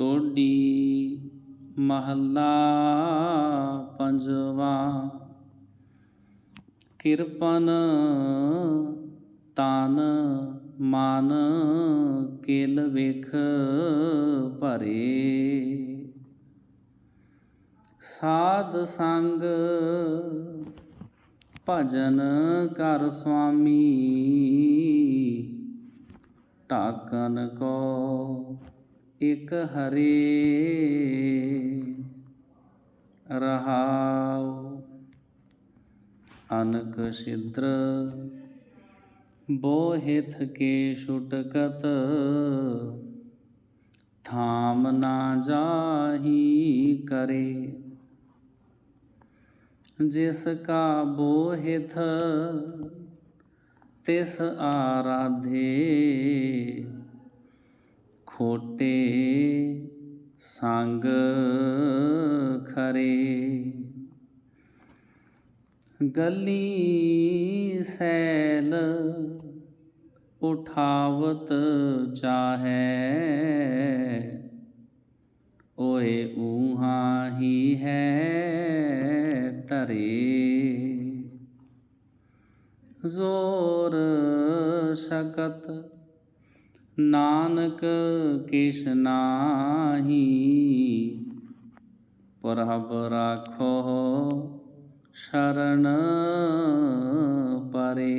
ਟੋਡੀ ਮਹੱਲਾ ਪੰਜਵਾ। ਕਿਰਪਨ ਤਨ ਮਨ ਕੇਲ ਵੇਖ ਭਰੇ। ਸਾਧ ਸੰਗ ਭਜਨ ਕਰ ਸੁਆਮੀ, ਢਾਕਨ ਕੋ ਇਕ ਹਰੇ ਰਹਾਉ ਅਨਕ ਸਿਦਰ ਬੋਹਿਥ ਕੇ ਛੁਟਕਤ ਥਾਮ ਨਾ ਜਾਹੀ ਕਰੇ ਜਿਸ ਕਾ ਬੋਹਿਥ ਤਿਸ ਆਰਾਧੇ ਖੋਟੇ ਸੰਗ ਖਰੇ ਗਲੀ ਸੈਲ ਉਠਾਵਤ ਚਾਹੈ ਓਏ ਊਹਾ ਹੀ ਹੈ ਧਰੇ ਜ਼ੋਰ ਸ਼ਕਤ ਨਾਨਕ ਕਿਛ ਨਾਹੀ, ਪ੍ਰਭ ਰਾਖੋ ਸ਼ਰਨ ਪਰੇ।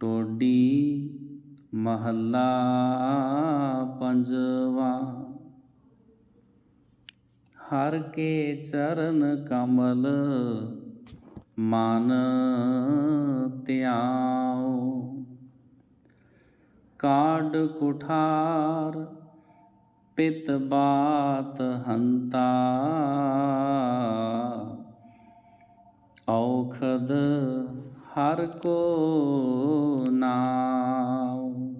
ਟੋਡੀ ਮਹੱਲਾ ਪੰਜਵਾ, ਹਰ ਕੇ ਚਰਨ ਕਮਲ ਮਨ ਧਿਆਉ ਕਾਡ ਕੁਠਾਰ ਪਿਤ ਬਾਤ ਹੰਤਾ। ਔਖਦ ਹਰ ਕੋ ਨਾਉ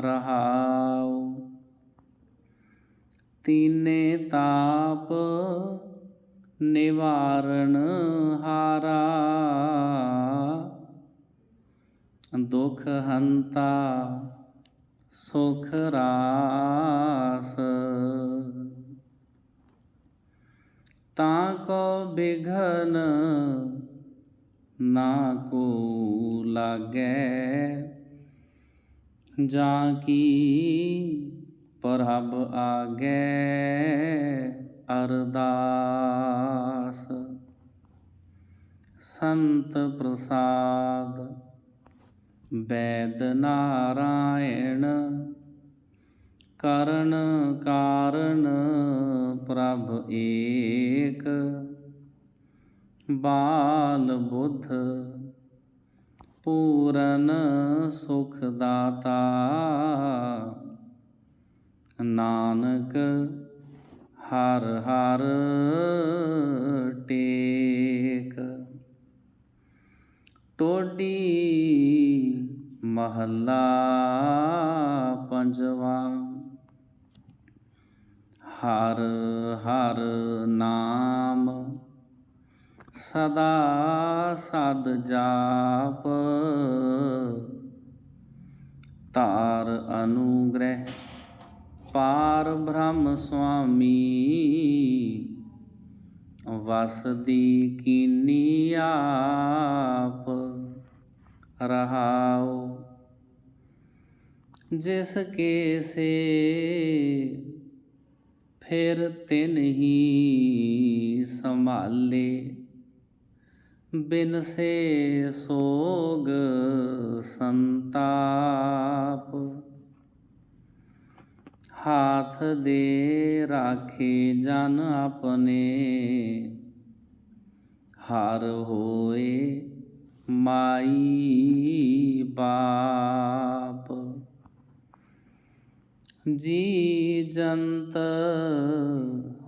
ਰਹਾਉ। ਤੀਨੇ ਤਾਪ ਨਿਵਾਰਣ ਹਾਰਾ। ਦੁਖ ਹੰਤਾ, ਸੁਖ ਰਾਸ। ਤਾਂ ਕੋ ਬਿਘਨ ਨਾ ਕੋ ਲਾਗੈ, ਜਾਂ ਕੀ ਪ੍ਰਭ ਆਗੈ ਅਰਦਾਸ। ਸੰਤ ਪ੍ਰਸਾਦ ਬੈਦ ਨਾਰਾਇਣ ਕਰਨ ਕਾਰਨ ਪ੍ਰਭ ਏਕ, ਬਾਲ ਬੁੱਧ ਪੂਰਨ ਸੁਖ ਦਾਤਾ। ਨਾਨਕ ਹਰ ਹਰ ਟੇਕ, ਟੋਡੀ ਮਹੱਲਾ ਪੰਜਵਾ। ਹਰ ਹਰ ਨਾਮ ਸਦਾ ਸਦ ਜਾਪ। ਤਾਰ ਅਨੁਗ੍ਰਹਿ ਪਾਰ ਬ੍ਰਹਮ ਸੁਆਮੀ। ਵਸਦੀ ਕੀਨੀ ਆਪ ਰਹਾਉ। ਜਿਸ ਕੇ ਸੇ ਫਿਰ ਤਿਨ ਹੀ ਸੰਭਾਲੇ ਬਿਨ ਸੇ ਸੋਗ ਸੰਤਾਪ ਹਾਥ ਦੇ ਰਾਖੇ ਜਨ ਆਪਣੇ ਹਰ ਹੋਏ ਮਾਈ ਬਾਪ ਜੀ ਜੰਤ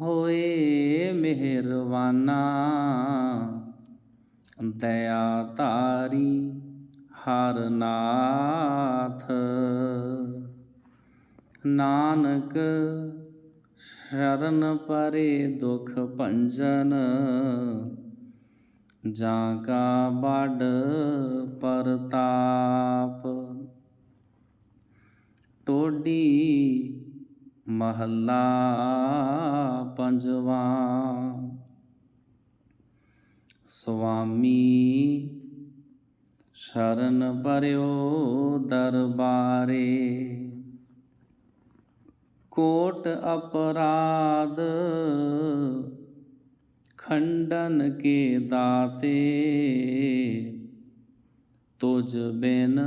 ਹੋਏ ਮਿਹਰਵਾਨਾ ਦਇਆ ਧਾਰੀ ਹਰ ਨਾਥ। ਨਾਨਕ ਸ਼ਰਨ ਪਰੇ ਦੁਖ ਭੰਜਨ, ਜਾਂ ਕਾ ਬੜ ਪਰਤਾਪ। ਟੋਡੀ ਮਹੱਲਾ ਪੰਜਵਾਂ। ਸੁਆਮੀ ਸ਼ਰਨ ਪਰਿਓ ਦਰਬਾਰੇ। ਕੋਟ ਅਪਰਾਧ ਖੰਡਨ ਕੇ ਦਾਤੇ। ਤੁਝ ਬਿਨ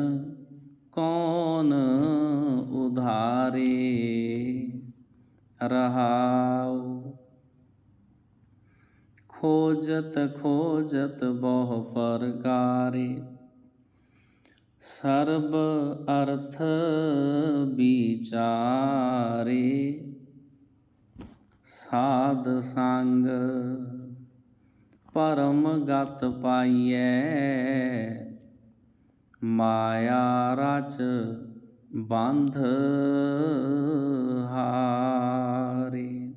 ਕੌਣ ਉਧਾਰੇ? ਰਹਾਉ। ਖੋਜਤ ਖੋਜਤ ਬਹੁ ਪ੍ਰਕਾਰੇ ਸਰਬ ਅਰਥ ਵਿਚਾਰੇ। ਸਾਧ ਸੰਗ ਪਰਮ ਗਤ ਪਾਈਐ। ਮਾਇਆ ਰਚ ਬੰਧ ਹਾਰੇ।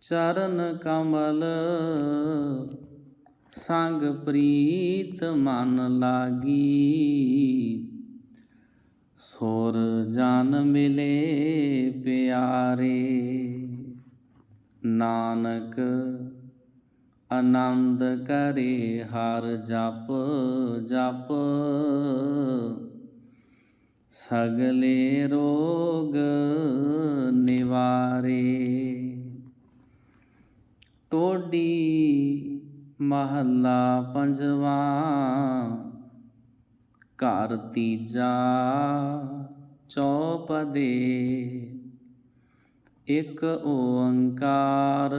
ਚਰਨ ਕਮਲ ਸੰਗ ਪ੍ਰੀਤ ਮਨ ਲਾਗੀ। ਸੁਰ ਜਨ ਮਿਲੇ ਪਿਆਰੇ। ਨਾਨਕ ਆਨੰਦ ਕਰੇ ਹਰ ਜਪ ਜਪ। ਸਗਲੇ ਰੋਗ ਨਿਵਾਰੇ। ਟੋਡੀ ਮਹੱਲਾ ਪੰਜਵਾ। ਘਰ ਤੀਜਾ ਚੌਪਦੇ। ਇੱਕ ਓੰਕਾਰ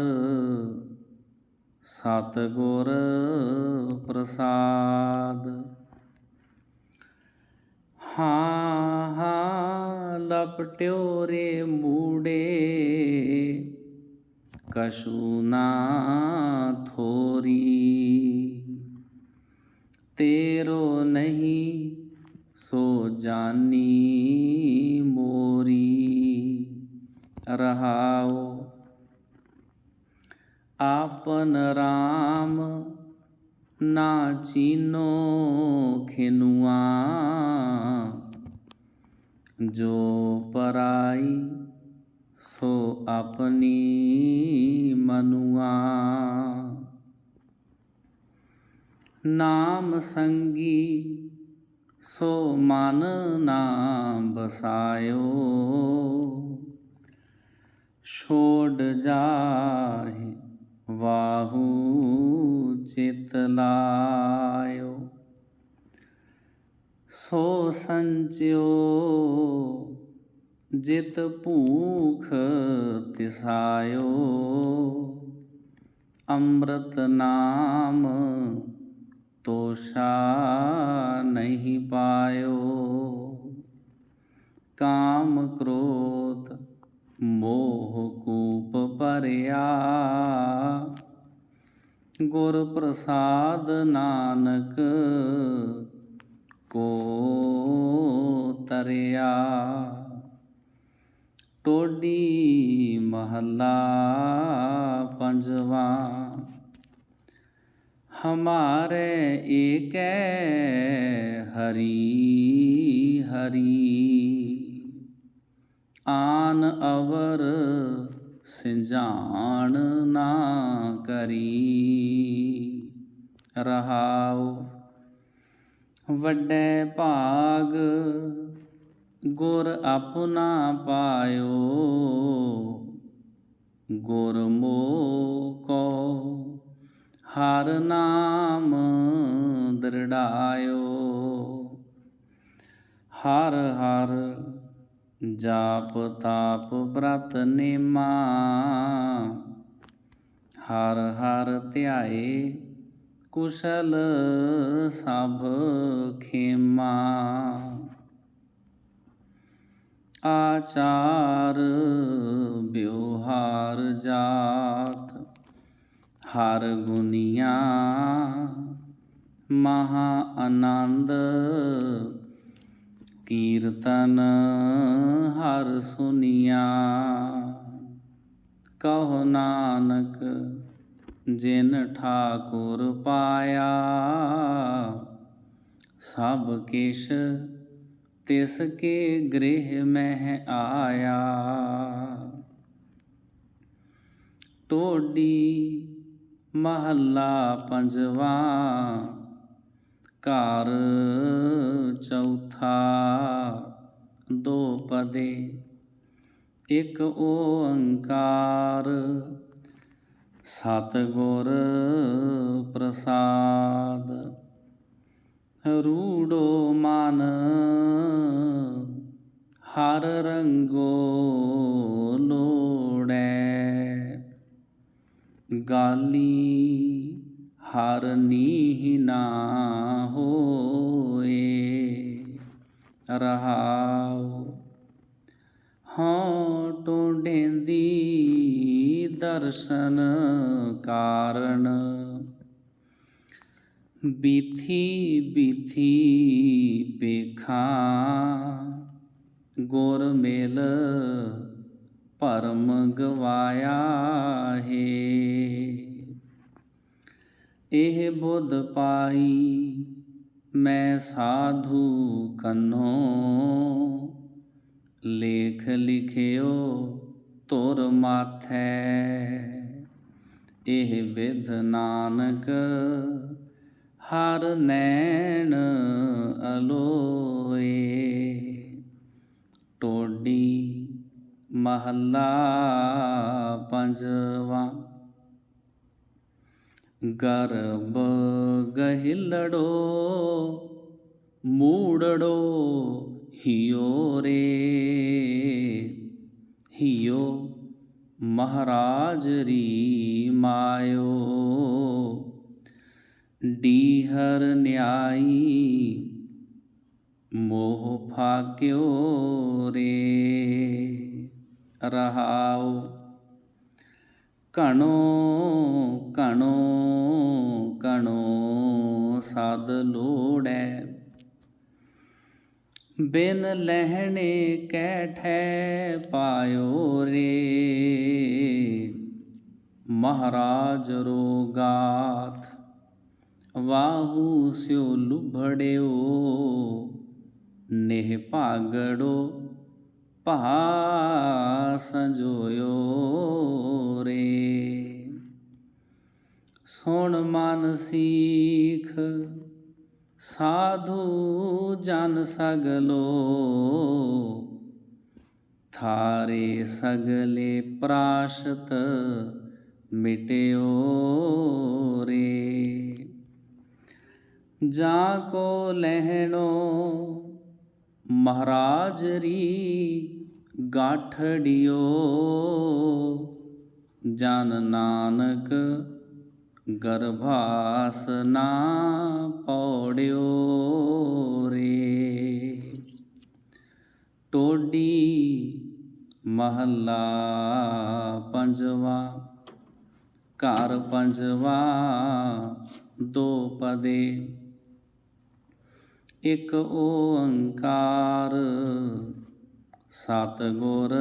ਸਤਿਗੁਰ ਪ੍ਰਸਾਦ। ਹਾਂ ਹਾਂ ਲਪਟਿਓ ਰੇ ਮੂੜੇ ਕਸ਼ੂ ਨਾ ਥੋਰੀ। ਤੇਰੋ ਨਹੀਂ, ਸੋ ਜਾਨੀ ਮੋਰੀ। ਰਹਾਓ ਆਪਨ ਰਾਮ ਨਾ ਚੀਨੋ ਖਿਨੁਆ ਜੋ ਪਰਾਈ ਸੋ ਆਪਣੀ ਮਨੁਆ ਨਾਮ ਸੰਗੀ ਸੋ ਮਨ ਨਾਮ ਬਸਾਇਓ ਛੋੜ ਜਾਹੇ ਵਾਹੂ ਚਿਤ ਲਾਇਓ, ਸੋ ਸੰਚਿਓ ਜਿਤ ਭੂਖ ਤਿਸਾਇਓ। ਅੰਮ੍ਰਿਤ ਨਾਮ ਤੋਸ਼ਾ ਨਹੀਂ ਪਾਇਓ, ਕਾਮ ਕ੍ਰੋਧ ਮੋਹ ਕੂਪ ਭਰਿਆ। ਗੁਰ ਪ੍ਰਸਾਦ ਨਾਨਕ ਕੋ ਤਰਿਆ। ਟੋਡੀ ਮਹੱਲਾ ਪੰਜਵਾ। ਹਮਾਰੇ ਏਕੈ ਹਰੀ ਹਰੀ। ਆਨ ਅਵਰ ਸਿੰਜਾਣ ਨਾ ਕਰੀ। ਰਹਾਉ ਵੱਡੇ ਭਾਗ ਗੁਰ ਆਪਣਾ ਪਾਇਓ ਗੁਰ ਮੋਕੋ ਹਰ ਨਾਮ ਦਰੜਾਇਓ। ਹਰ ਹਰ ਜਾਪ ਤਾਪ ਬ੍ਰਤ ਨੇਮਾ। ਹਰ ਹਰ ਧਿਆਏ ਕੁਸ਼ਲ ਸਭ ਖੇਮਾ। ਆਚਾਰ ਬਿਵਹਾਰ ਜਾਤ, ਹਰ ਗੁਨੀਆਂ ਮਹਾ ਆਨੰਦ ਕੀਰਤਨ ਹਰ ਸੁਨੀਆ। ਕਹੋ ਨਾਨਕ, ਜਿਨ ਠਾਕੁਰ ਪਾਇਆ, ਸਭ ਕਿਛ ਤਿਸ ਕੇ ਗ੍ਰਹਿ ਮਹਿ ਆਇਆ। ਟੋਡੀ ਮਹੱਲਾ ਪੰਜਵਾ, ਘਰ ਚੌਥਾ ਦੋ ਪਦੇ, ਇਕ ਓੰਕਾਰ। ਸਤਿਗੁਰ ਪ੍ਰਸਾਦ, ਰੂੜੋ ਮਨ, ਹਰ ਰੰਗੋ ਲੋੜੈ। ਗਾਲੀ ਹਰ ਨੀਹ ਨਾ ਹੋ। ਰਹਾਉ ਹਾਂ ਟੋਡੇਂਦੀ ਦਰਸ਼ਨ ਕਾਰਣ ਬੀਥੀ, ਬਿਥੀ ਪੇਖਾਂ ਗੁਰ ਮੇਲ ਭਰਮ ਗਵਾਇਆ ਹੈ। ਇਹ ਬੁੱਧ ਪਾਈ ਮੈਂ ਸਾਧੂ ਕੰਨੋ। ਲੇਖ ਲਿਖਿਓ ਤੁਰ ਮਾਥੈ। ਇਹ ਵਿਧ ਨਾਨਕ ਹਰ ਨੈਣ ਅਲੋਏ। ਟੋਡੀ ਮਹੱਲਾ ਪੰਜਵਾ ਗਰਬ ਗਹਿਲੜੋ, ਮੂੜੜੋ, ਹਿਓ ਰੇ। ਹਿਓ, ਮਹਾਰਾਜ ਰੀ ਮਾਇਓ। ਡੀਹਰ ਨਿਆਈ, ਮੋਹ ਫਾਕਿਓ ਰੇ। ਰਹਾਉ ਕਣੋ ਕਣੋ ਕਣੋ ਸਦ ਲੋੜੈ। ਬਿਨ ਲਹਿਣੇ ਕੈਠੈ ਪਾਇਓ ਰੇ। ਮਹਾਰਾਜ ਰੋਗਾਥ ਵਾਹੂ ਸਿਓ ਲੁਭੜਿਓ। ਨੇਹ ਭਾਗੜੋ, ਭਾ ਸੰਜੋਇਓ ਰੇ। ਸੁਣ ਮਨ ਸੀਖ। ਸਾਧੂ ਜਨ ਸਗਲੋ, ਥਾਰੇ ਸਗਲੇ ਪ੍ਰਾਸ਼ਤ ਮਿਟਿਓ ਰੇ। ਜਾ ਕੋ ਲਹਿਣੋ, ਮਹਾਰਾਜ ਰੀ ਗਾਠੜਿਓ ਜਨ ਨਾਨਕ ਗਰਭਾਸ ਨਾ ਪੌੜਿਓ ਰੇ। ਟੋਡੀ ਮਹੱਲਾ ਪੰਜਵਾ, ਘਰ ਪੰਜਵਾ, ਦੋ ਪਦੇ। ਇਕ ਓੰਕਾਰ, ਸਤਿਗੁਰ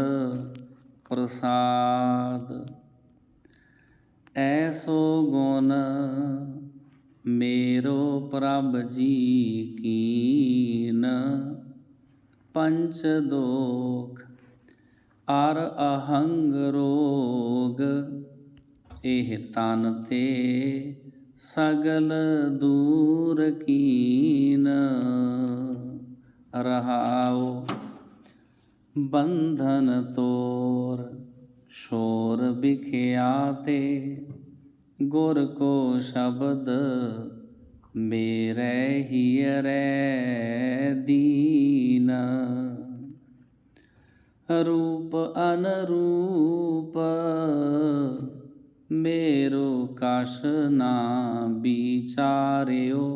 ਪ੍ਰਸਾਦ। ਐਸੋ ਗੁਣ ਮੇਰੋ ਪ੍ਰਭ ਜੀ ਕੀਨ। ਪੰਚ ਦੋਖ ਅਰ ਅਹੰਗ ਰੋਗ, ਇਹ ਤਨ ਤੇ ਸਗਲ ਦੂਰ ਕੀਨ। ਰਹਾਉ ਬੰਧਨ ਤੋਰ ਸ਼ੋਰ ਬਿਖਿਆ ਤੇ ਗੁਰ ਕੋ ਸ਼ਬਦ ਮੇਰੇ ਹੀਰੇ ਦੀਨ ਰੂਪ ਅਨਰੂਪ ਮੇਰੋ ਕਛ ਨਾ ਵਿਚਾਰਿਓ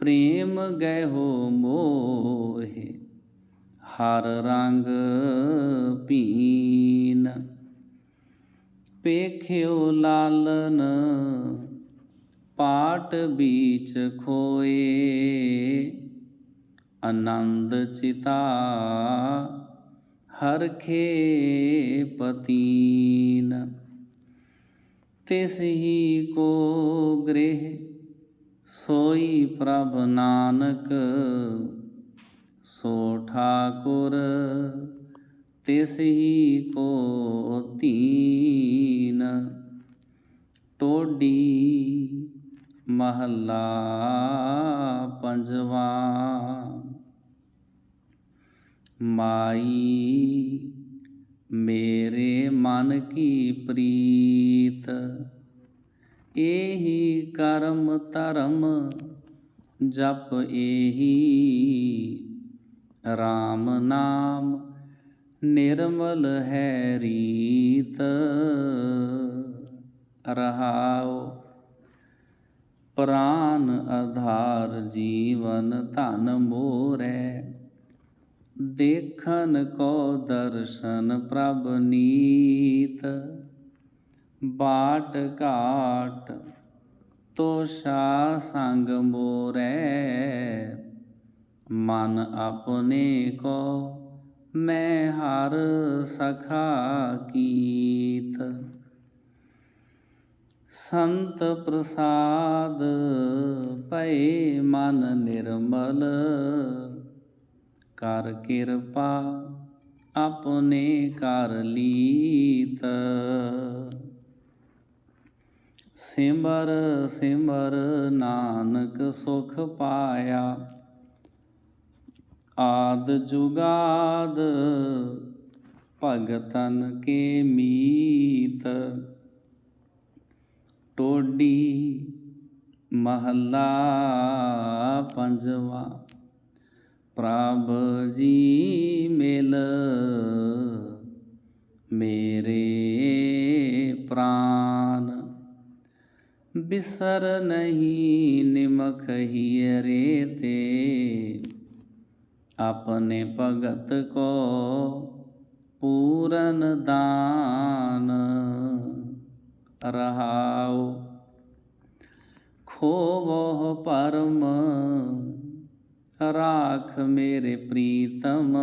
ਪ੍ਰੇਮ ਗਹਿਓ ਮੋਹਿ ਹਰ ਰੰਗ ਪੀਨ ਪੇਖਿਓ ਲਾਲਨ ਪਾਟ ਬੀਚ ਖੋਏ, ਆਨੰਦ ਚਿਤਾ ਹਰਖੇ ਪਤੀਨ ਤਿਸ ਹੀ ਕੋ ਗ੍ਰਹਿ ਸੋਈ ਪ੍ਰਭ ਨਾਨਕ ਸੋ ਠਾਕੁਰ, ਤਿਸ ਹੀ ਕੋ ਧੀਨ ਟੋਡੀ ਮਹੱਲਾ ਪੰਜਵਾ। ਮਾਈ ਮੇਰੇ ਮਨ ਕੀ ਪ੍ਰੀਤ, ਏਹੀ ਕਰਮ ਧਰਮ ਜਪ ਏਹੀ RAM ਨਾਮ, ਨਿਰਮਲ ਹੈ ਰੀਤ। ਰਹਾਉ, ਪ੍ਰਾਨ ਆਧਾਰ ਜੀਵਨ ਧਨ ਮੋਰੈ। ਦੇਖਨ ਕੋ ਦਰਸ਼ਨ ਪ੍ਰਭ ਨੀਤ। ਬਾਟ ਘਾਟ, ਤੋਸ਼ਾ ਸੰਗ ਮੋਰੈ। ਮਨ ਆਪਣੇ ਕੋ ਮੈਂ ਹਰ ਸਖਾ ਕੀਤ। ਸੰਤ ਪ੍ਰਸਾਦ ਪਏ ਮਨ ਨਿਰਮਲ, ਕਰ ਕਿਰਪਾ ਆਪਣੇ ਕਰ ਲੀਤ। ਸਿਮਰ ਸਿਮਰ ਨਾਨਕ ਸੁਖ ਪਾਇਆ ਆਦ ਜੁਗਾਦ, ਭਗਤਨ ਕੇ ਮੀਤ। ਟੋਡੀ ਮਹੱਲਾ ਪੰਜਵਾ, ਪ੍ਰਭ ਜੀ ਮਿਲ ਮੇਰੇ ਪ੍ਰਾਨ। ਬਿਸਰ ਨਹੀਂ ਨਿਮਖ ਹੀਰੇ ਤੇ ਆਪਣੇ ਭਗਤ ਕੋ ਪੂਰਨ ਦਾਨ। ਰਹਾਉ ਖੋਵੋ ਪਰਮ, ਰਾਖ ਮੇਰੇ ਪ੍ਰੀਤਮ।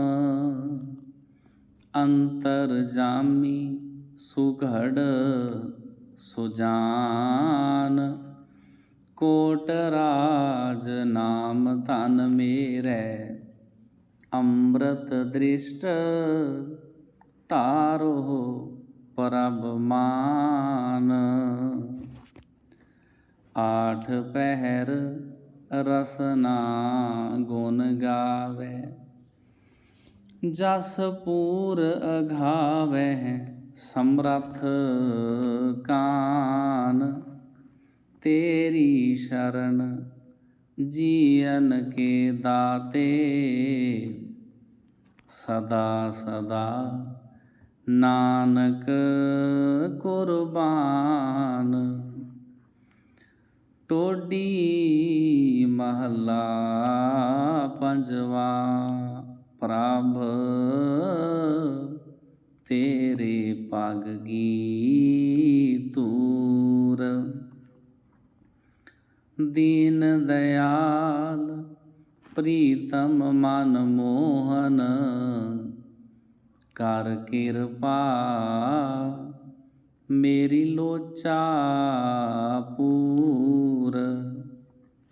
ਅੰਤਰ ਜਾਮੀ ਸੁਘੜ ਸੁਜਾਨ। ਕੋਟ ਰਾਜ ਨਾਮ ਧਨ ਮੇਰੇ ਅੰਮ੍ਰਿਤ ਦ੍ਰਿਸ਼ਟ ਤਾਰੋ ਪ੍ਰਭ ਮਾਨ। ਆਠ ਪਹਿਰ ਰਸਨਾ ਗੁਣ ਗਾਵੇ, ਜਸ ਪੂਰ ਅਘਾਵੇ ਸਮਰਥ ਕਾਨ। ਤੇਰੀ ਸ਼ਰਨ ਜੀਵਨ ਕੇ ਦਾਤੇ ਸਦਾ ਸਦਾ ਨਾਨਕ ਕੁਰਬਾਨ। ਟੋਡੀ ਮਹੱਲਾ ਪੰਜਵਾ ਪ੍ਰਭ ਤੇਰੇ ਪਗ ਗੀ ਤੂਰ ਦੀਨ ਦਇਆਲ ਪ੍ਰੀਤਮ ਮਨ ਮੋਹਨ, ਕਰ ਕਿਰਪਾ ਮੇਰੀ ਲੋਚਾ ਪੂਰ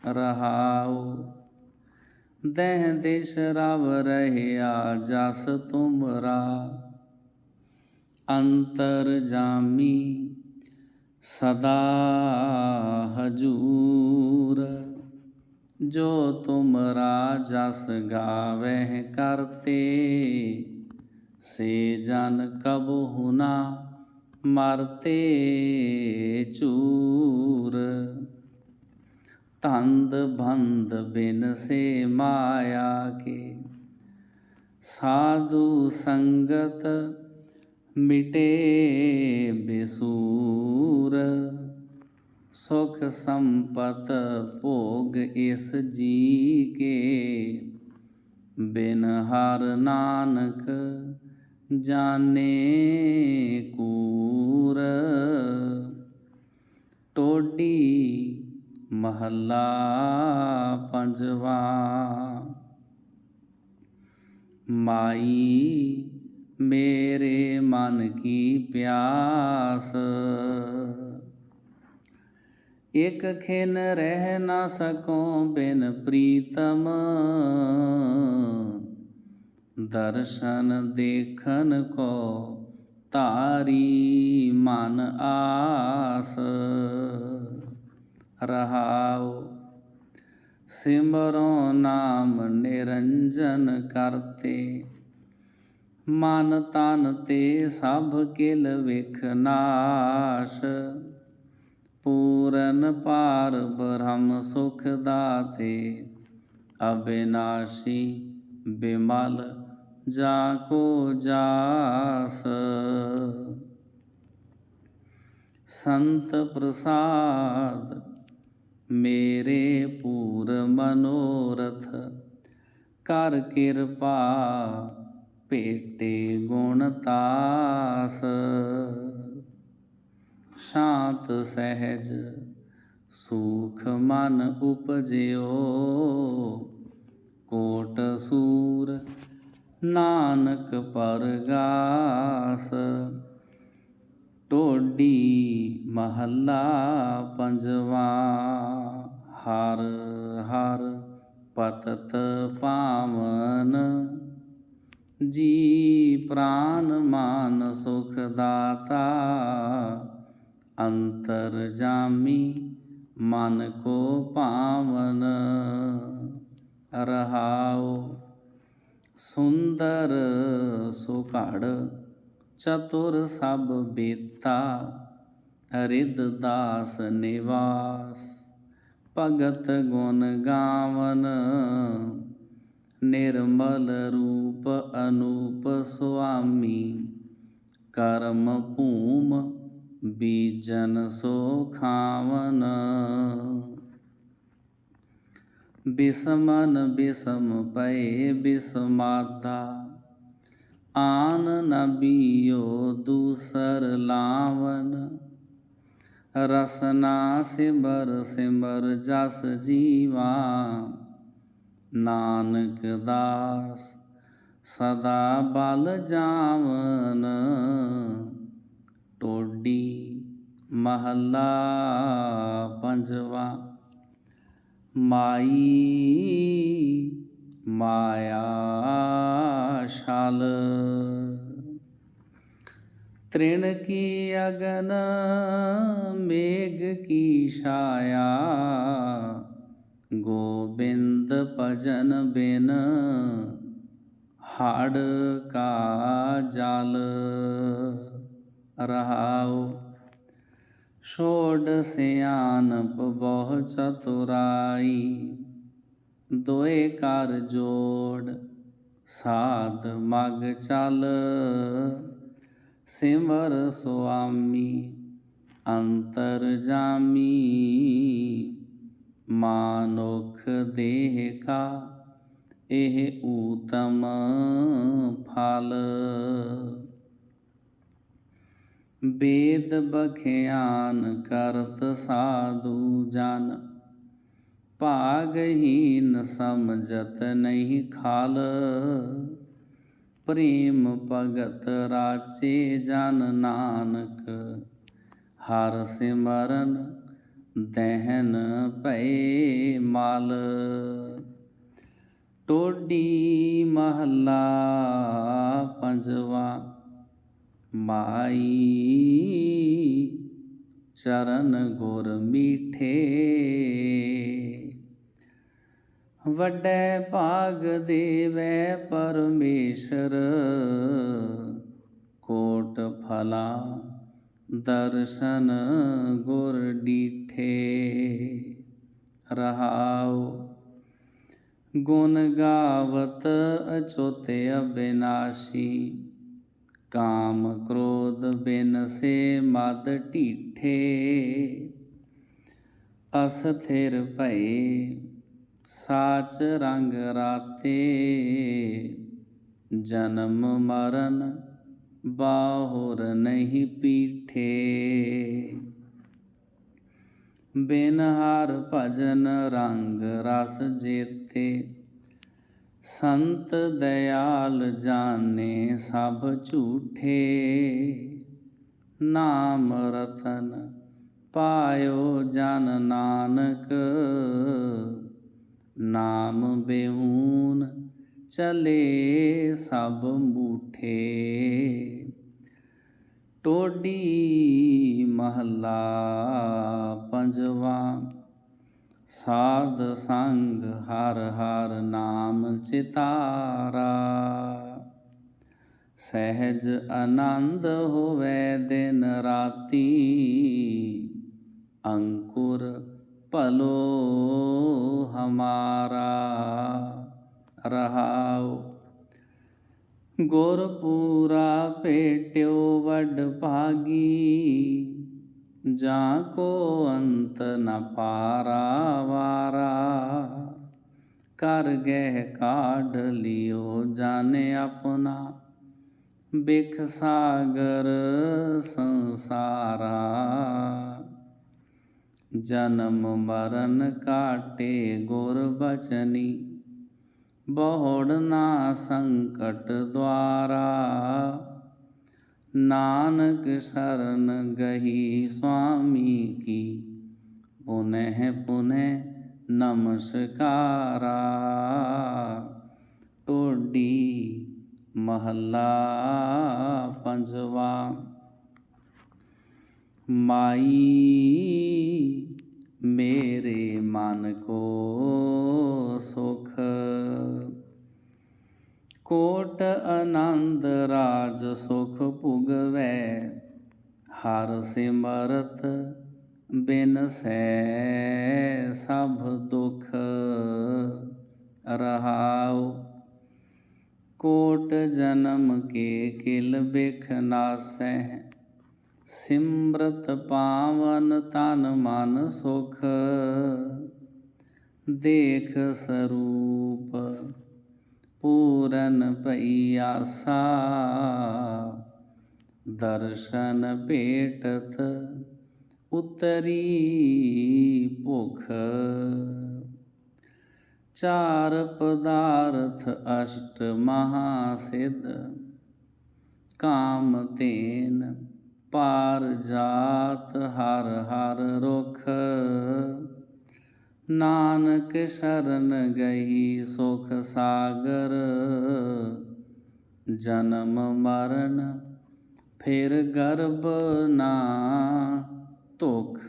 ਰਹਾਉ। ਦਹਿ ਦਿਸ਼ ਰਵ ਰਹਿਆ ਜਸ ਤੁਮਰਾ, ਅੰਤਰ ਜਾਮੀ ਸਦਾ ਹਜੂਰ। ਜੋ ਤੁਮਰਾ ਜਸ ਗਾਵਹਿ ਕਰਤੇ, ਸੇ ਜਨ ਕਬਹੁ ਨਾ ਮਰਤੇ ਚੂਰ। ਤੰਦ ਬੰਦ ਬਿਨ ਸੇ ਮਾਇਆ ਕੇ, ਸਾਧੂ ਸੰਗਤ ਮਿਟੇ ਬਿਸੂਰ। ਸੁਖ ਸੰਪਤ ਭੋਗ ਇਸ ਜੀ ਕੇ। ਬਿਨ ਹਰ ਨਾਨਕ ਜਾਣੇ ਕੂਰ। ਟੋਡੀ ਮਹੱਲਾ ਪੰਜਵਾ। ਮਾਈ ਮੇਰੇ ਮਨ ਕੀ ਪਿਆਸ। ਇਕ ਖਿਨ ਰਹਿ ਨਾ ਸਕੋ ਬਿਨ ਪ੍ਰੀਤਮ। ਦਰਸ਼ਨ ਦੇਖਨ ਕੋ ਧਾਰੀ ਮਨ ਆਸ। ਰਹਾਉ ਸਿਮਰੋ ਨਾਮ ਨਿਰੰਜਨ ਕਰਤੇ। ਮਨ ਤਨ ਤੇ ਸਭ ਕਿਲ ਵਿਖ ਨਾਸ਼। ਪੂਰਨ ਪਾਰ ਬ੍ਰਹਮ ਸੁਖ ਦਾਤੇ ਅਬਿਨਾਸ਼ੀ ਬਿਮਲ ਜਾ ਕੋ ਜਾਸ ਸੰਤ ਪ੍ਰਸਾਦ ਮੇਰੇ ਪੂਰ ਮਨੋਰਥ ਕਰ ਕਿਰਪਾ ਭੇਟੇ ਗੁਣ ਤਾਸ ਸ਼ਾਂਤ ਸਹਿਜ ਸੂਖ ਮਨ ਉਪਜਿਓ। ਕੋਟ ਸੂਰ ਨਾਨਕ ਪਰਗਾਸ, ਟੋਡੀ ਮਹੱਲਾ ਪੰਜਵਾ। ਹਰ ਹਰ ਪਤਤ ਪਾਵਨ, ਜੀ ਪ੍ਰਾਨ ਮਾਨ ਸੁਖ ਦਾਤਾ। ਅੰਤਰ ਜਾਮੀ ਮਨ ਕੋ ਪਾਵਨ ਰਹਾਉ। ਸੁੰਦਰ ਸੁਘੜ ਚਤੁਰ ਸਭ ਬੇਤਾ ਰਿਦ ਦਾਸ ਨਿਵਾਸ। ਭਗਤ ਗੁਣ ਗਾਵਨ ਨਿਰਮਲ ਰੂਪ ਅਨੂਪ ਸੁਆਮੀ, ਕਰਮ ਭੂਮ ਬੀਜਨ ਸੋ ਖਾਵਨ। ਬਿਸਮਨ ਬਿਸਮ ਪਏ ਬਿਸਮਾਦਾ ਆਨ ਨਬੀਓ ਦੂਸਰ ਲਾਵਨ। ਰਸਨਾ ਸਿਮਰ ਸਿਮਰ ਜਸ ਜੀਵਾ, ਨਾਨਕ ਦਾਸ ਸਦਾ ਬਲ ਜਾਵਨ। ਟੋਡੀ ਮਹੱਲਾ ਪੰਜਵਾ, ਮਾਈ ਮਾਇਆ ਸ਼ਾਲ ਤ੍ਰਿਣ ਕੀ ਅਗਨ, ਮੇਘ ਕੀ ਛਾਇਆ। ਗੋਬਿੰਦ ਭਜਨ ਬਿਨ ਹੜ ਕਾ ਜਲ। ਰਹਾਉ। ਛੋੜ ਸਿਆਨਪ ਬਹੁ ਚਤੁਰਾਈ, ਦੋਏ ਕਰ ਜੋੜ, ਸਾਧ ਮਗ ਚਲ। ਸਿਮਰ ਸੁਆਮੀ, ਅੰਤਰ ਜਾਮੀ, ਮਾਨੁਖ ਦੇਹ ਕਾ, ਇਹ ਊਤਮ ਫਲ। ਬੇਦ ਬਖਿਆਨ ਕਰਤ ਸਾਧੂ ਜਨ। ਭਾਗਹੀਨ ਸਮਝਤ ਨਹੀਂ ਖਾਲ। ਪ੍ਰੇਮ ਭਗਤ ਰਾਚੇ ਜਨ ਨਾਨਕ। ਹਰ ਸਿਮਰਨ ਦਹਿਨ ਭਏ ਮਾਲ। ਟੋਡੀ ਮਹੱਲਾ ਪੰਜਵਾ ਮਾਈ ਚਰਨ ਗੁਰ ਮੀਠੇ ਵੱਡੇ ਭਾਗ ਦੇਵੈ ਪਰਮੇਸ਼ਰ ਕੋਟ ਫਲਾ ਦਰਸ਼ਨ ਗੁਰ ਡੀਠੇ ਰਹਾਉ ਗੁਣ ਗਾਵਤ ਅਚੋਤੇ ਅਬਿਨਾਸ਼ੀ ਕਾਮ ਕ੍ਰੋਧ ਬਿਨ ਸੇ ਮਦ ਢੀਠੇ। ਅਸਥਿਰ ਭਏ, ਸਾਚ ਰੰਗ ਰਾਤੇ। ਜਨਮ ਮਰਨ ਬਾਹੁਰ ਨਹੀਂ ਪੀਠੇ। ਬਿਨ ਹਰ ਭਜਨ ਰੰਗ ਰਸ ਜੇਤੇ ਸੰਤ ਦਇਆਲ ਜਾਣੇ ਸਭ ਝੂਠੇ। ਨਾਮ ਰਤਨ ਪਾਇਓ ਜਨ ਨਾਨਕ। ਨਾਮ ਬੇਹੂਨ ਚਲੇ ਸਭ ਮੂਠੇ। ਟੋਡੀ ਮਹੱਲਾ ਪੰਜਵਾ ਸਾਧ ਸੰਗ ਹਰ ਹਰ ਨਾਮ ਚਿਤਾਰਾ। ਸਹਿਜ ਆਨੰਦ ਹੋਵੇ ਦਿਨ ਰਾਤੀ, ਅੰਕੁਰ ਭਲੋ ਹਮਾਰਾ। ਰਹਾਉ ਗੁਰ ਪੂਰਾ ਭੇਟਿਓ ਵੱਡ ਭਾਗੀ ਜਾਂ ਕੋ ਅੰਤ ਨ ਪਾਰਾ ਵਾਰਾ। ਕਰ ਗਹਿ ਕਾਢ ਲਿਓ ਜਾਣੇ ਆਪਣਾ। ਬਿਖ ਸਾਗਰ ਸੰਸਾਰਾ। ਜਨਮ ਮਰਨ ਕਾਟੇ ਗੁਰ ਬਚਨੀ। ਬਹੁੜ ਨਾ ਸੰਕਟ ਦੁਆਰਾ। ਨਾਨਕ ਸ਼ਰਨ ਗਹੀ ਸੁਆਮੀ ਕੀ ਪੁਨਹਿ ਪੁਨਹਿ ਨਮਸਕਾਰਾ ਟੋਡੀ ਮਹੱਲਾ ਪੰਜਵਾ ਮਾਈ ਮੇਰੇ ਮਨ ਕੋ ਸੁਖ ਕੋਟ ਆਨੰਦ ਰਾਜ ਸੁਖ ਭੁਗਵੈ, ਹਰ ਸਿਮਰਤ ਬਿਨ ਸੈ ਸਭ ਦੁਖ ਰਹਾਉ। ਕੋਟ ਜਨਮ ਕੇ ਕਿਲ ਬਿਖ ਨਾਸੈ ਸਿਮਰਤ ਪਾਵਨ ਤਨ ਮਨ ਸੁਖ। ਦੇਖ ਸਰੂਪ ਪੂਰਨ ਭਈ ਆਸਾ, ਦਰਸ਼ਨ ਭੇਟਤ ਉਤਰੀ ਭੁਖ। ਚਾਰ ਪਦਾਰਥ ਅਸ਼ਟ ਮਹਾ ਸਿਧ ਕਾਮ ਤੇਨ ਪਾਰ ਜਾਤ ਹਰ ਹਰ ਰੁਖ। ਨਾਨਕ ਸ਼ਰਨ ਗਈ ਸੁਖ ਸਾਗਰ। ਜਨਮ ਮਰਨ ਫਿਰ ਗਰਭ ਨਾ ਧੁਖ।